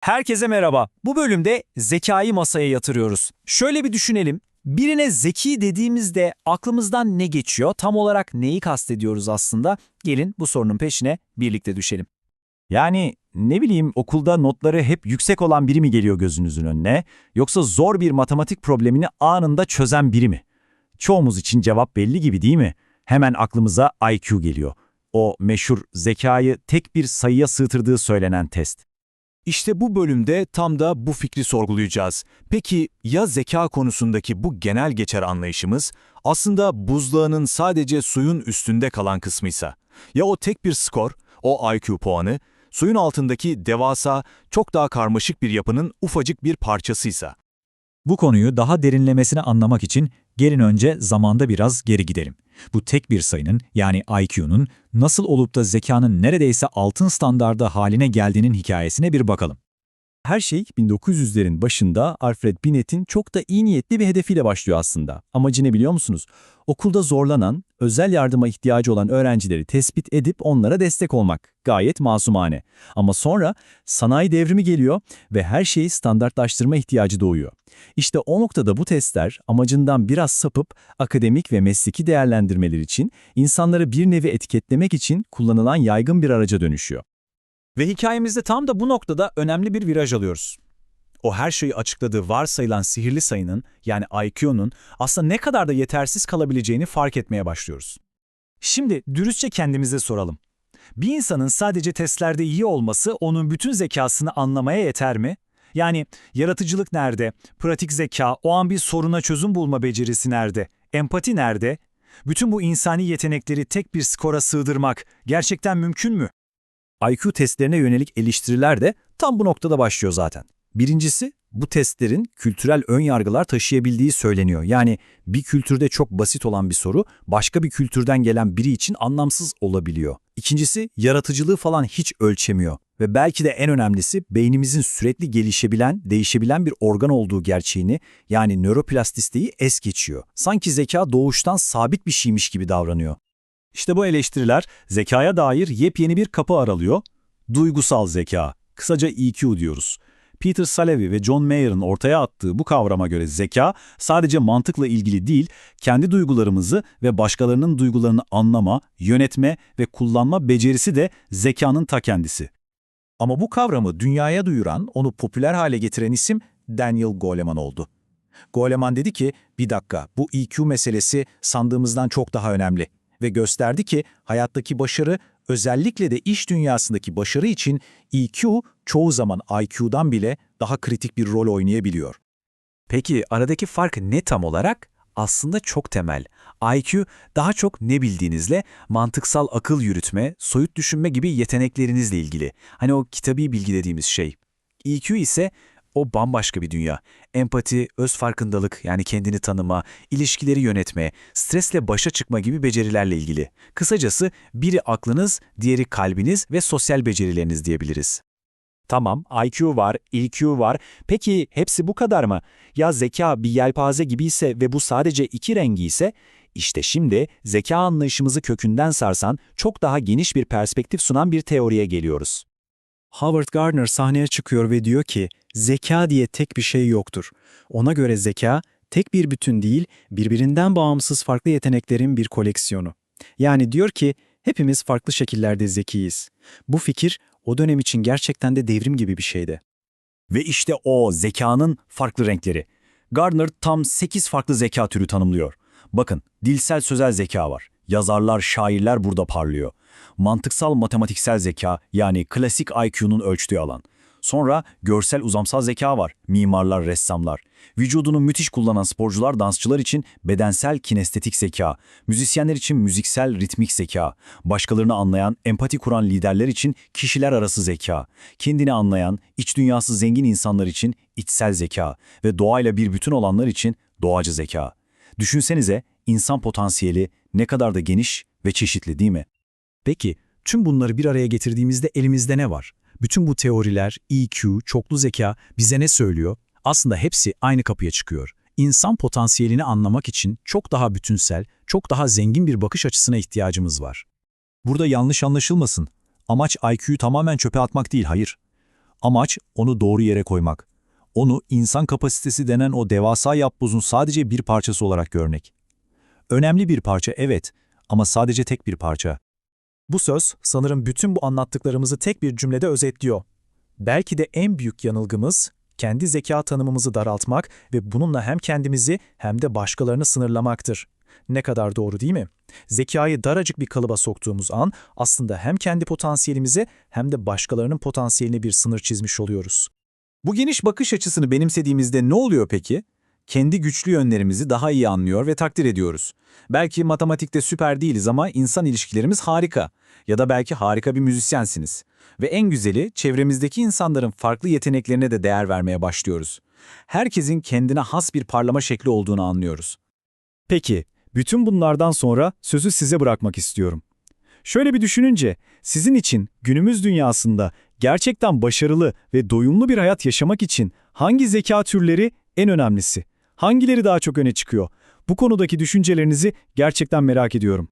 Herkese merhaba. Bu bölümde zekayı masaya yatırıyoruz. Şöyle bir düşünelim. Birine zeki dediğimizde aklımızdan ne geçiyor? Tam olarak neyi kastediyoruz aslında? Gelin bu sorunun peşine birlikte düşelim. Yani ne bileyim okulda notları hep yüksek olan biri mi geliyor gözünüzün önüne yoksa zor bir matematik problemini anında çözen biri mi? Çoğumuz için cevap belli gibi değil mi? Hemen aklımıza IQ geliyor. O meşhur zekayı tek bir sayıya sığtırdığı söylenen test. İşte bu bölümde tam da bu fikri sorgulayacağız. Peki ya zeka konusundaki bu genel geçer anlayışımız aslında buzdağının sadece suyun üstünde kalan kısmıysa? Ya o tek bir skor, o IQ puanı, suyun altındaki devasa, çok daha karmaşık bir yapının ufacık bir parçasıysa? Bu konuyu daha derinlemesine anlamak için gelin önce zamanda biraz geri gidelim. Bu tek bir sayının yani IQ'nun nasıl olup da zekanın neredeyse altın standarda haline geldiğinin hikayesine bir bakalım. Her şey 1900'lerin başında Alfred Binet'in çok da iyi niyetli bir hedefiyle başlıyor aslında. Amacı ne biliyor musunuz? Okulda zorlanan, özel yardıma ihtiyacı olan öğrencileri tespit edip onlara destek olmak. Gayet masumane. Ama sonra sanayi devrimi geliyor ve her şeyi standartlaştırma ihtiyacı doğuyor. İşte o noktada bu testler amacından biraz sapıp akademik ve mesleki değerlendirmeler için insanları bir nevi etiketlemek için kullanılan yaygın bir araca dönüşüyor. Ve hikayemizde tam da bu noktada önemli bir viraj alıyoruz. O her şeyi açıkladığı varsayılan sihirli sayının yani IQ'nun aslında ne kadar da yetersiz kalabileceğini fark etmeye başlıyoruz. Şimdi dürüstçe kendimize soralım. Bir insanın sadece testlerde iyi olması onun bütün zekasını anlamaya yeter mi? Yani yaratıcılık nerede? Pratik zeka, o an bir soruna çözüm bulma becerisi nerede? Empati nerede? Bütün bu insani yetenekleri tek bir skora sığdırmak gerçekten mümkün mü? IQ testlerine yönelik eleştiriler de tam bu noktada başlıyor zaten. Birincisi, bu testlerin kültürel ön yargılar taşıyabildiği söyleniyor. Yani bir kültürde çok basit olan bir soru başka bir kültürden gelen biri için anlamsız olabiliyor. İkincisi, yaratıcılığı falan hiç ölçemiyor. Ve belki de en önemlisi beynimizin sürekli gelişebilen, değişebilen bir organ olduğu gerçeğini yani nöroplastisteyi es geçiyor. Sanki zeka doğuştan sabit bir şeymiş gibi davranıyor. İşte bu eleştiriler zekaya dair yepyeni bir kapı aralıyor. Duygusal zeka, kısaca EQ diyoruz. Peter Salovey ve John Mayer'ın ortaya attığı bu kavrama göre zeka sadece mantıkla ilgili değil, kendi duygularımızı ve başkalarının duygularını anlama, yönetme ve kullanma becerisi de zekanın ta kendisi. Ama bu kavramı dünyaya duyuran, onu popüler hale getiren isim Daniel Goleman oldu. Goleman dedi ki, bir dakika bu EQ meselesi sandığımızdan çok daha önemli ve gösterdi ki hayattaki başarı, özellikle de iş dünyasındaki başarı için EQ çoğu zaman IQ'dan bile daha kritik bir rol oynayabiliyor. Peki aradaki fark ne tam olarak? Aslında çok temel. IQ daha çok ne bildiğinizle mantıksal akıl yürütme, soyut düşünme gibi yeteneklerinizle ilgili. Hani o kitabi bilgi dediğimiz şey. EQ ise o bambaşka bir dünya. Empati, öz farkındalık yani kendini tanıma, ilişkileri yönetme, stresle başa çıkma gibi becerilerle ilgili. Kısacası biri aklınız, diğeri kalbiniz ve sosyal becerileriniz diyebiliriz. Tamam, IQ var, EQ var. Peki hepsi bu kadar mı? Ya zeka bir yelpaze gibiyse ve bu sadece iki rengi ise, işte şimdi zeka anlayışımızı kökünden sarsan, çok daha geniş bir perspektif sunan bir teoriye geliyoruz. Howard Gardner sahneye çıkıyor ve diyor ki, zeka diye tek bir şey yoktur. Ona göre zeka, tek bir bütün değil, birbirinden bağımsız farklı yeteneklerin bir koleksiyonu. Yani diyor ki, hepimiz farklı şekillerde zekiyiz. Bu fikir, o dönem için gerçekten de devrim gibi bir şeydi. Ve işte o zekanın farklı renkleri. Gardner tam 8 farklı zeka türü tanımlıyor. Bakın, dilsel sözel zeka var. Yazarlar, şairler burada parlıyor. Mantıksal matematiksel zeka yani klasik IQ'nun ölçtüğü alan. Sonra görsel uzamsal zeka var. Mimarlar, ressamlar. Vücudunu müthiş kullanan sporcular, dansçılar için bedensel kinestetik zeka. Müzisyenler için müziksel ritmik zeka. Başkalarını anlayan, empati kuran liderler için kişiler arası zeka. Kendini anlayan, iç dünyası zengin insanlar için içsel zeka. Ve doğayla bir bütün olanlar için doğacı zeka. Düşünsenize insan potansiyeli ne kadar da geniş ve çeşitli değil mi? Peki, tüm bunları bir araya getirdiğimizde elimizde ne var? Bütün bu teoriler, EQ, çoklu zeka bize ne söylüyor? Aslında hepsi aynı kapıya çıkıyor. İnsan potansiyelini anlamak için çok daha bütünsel, çok daha zengin bir bakış açısına ihtiyacımız var. Burada yanlış anlaşılmasın. Amaç IQ'yu tamamen çöpe atmak değil, hayır. Amaç onu doğru yere koymak. Onu insan kapasitesi denen o devasa yapbozun sadece bir parçası olarak görmek. Önemli bir parça evet ama sadece tek bir parça. Bu söz sanırım bütün bu anlattıklarımızı tek bir cümlede özetliyor. Belki de en büyük yanılgımız kendi zeka tanımımızı daraltmak ve bununla hem kendimizi hem de başkalarını sınırlamaktır. Ne kadar doğru değil mi? Zekayı daracık bir kalıba soktuğumuz an aslında hem kendi potansiyelimizi hem de başkalarının potansiyeline bir sınır çizmiş oluyoruz. Bu geniş bakış açısını benimsediğimizde ne oluyor peki? Kendi güçlü yönlerimizi daha iyi anlıyor ve takdir ediyoruz. Belki matematikte süper değiliz ama insan ilişkilerimiz harika. Ya da belki harika bir müzisyensiniz. Ve en güzeli çevremizdeki insanların farklı yeteneklerine de değer vermeye başlıyoruz. Herkesin kendine has bir parlama şekli olduğunu anlıyoruz. Peki, bütün bunlardan sonra sözü size bırakmak istiyorum. Şöyle bir düşününce, sizin için günümüz dünyasında gerçekten başarılı ve doyumlu bir hayat yaşamak için hangi zeka türleri en önemlisi? Hangileri daha çok öne çıkıyor? Bu konudaki düşüncelerinizi gerçekten merak ediyorum.